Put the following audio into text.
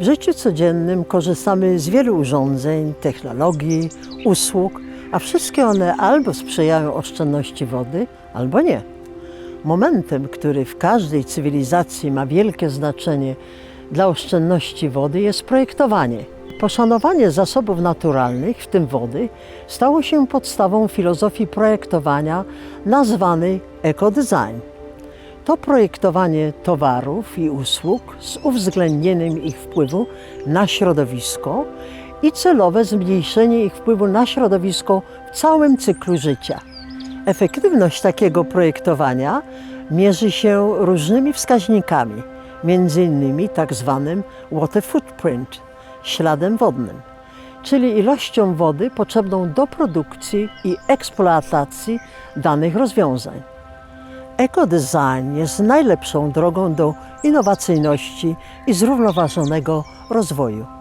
W życiu codziennym korzystamy z wielu urządzeń, technologii, usług, a wszystkie one albo sprzyjają oszczędności wody, albo nie. Momentem, który w każdej cywilizacji ma wielkie znaczenie dla oszczędności wody, jest projektowanie. Poszanowanie zasobów naturalnych, w tym wody, stało się podstawą filozofii projektowania nazwanej ekodesign. To projektowanie towarów i usług z uwzględnieniem ich wpływu na środowisko i celowe zmniejszenie ich wpływu na środowisko w całym cyklu życia. Efektywność takiego projektowania mierzy się różnymi wskaźnikami, innymi tak zwanym water footprint, śladem wodnym, czyli ilością wody potrzebną do produkcji i eksploatacji danych rozwiązań. Ekodesign jest najlepszą drogą do innowacyjności i zrównoważonego rozwoju.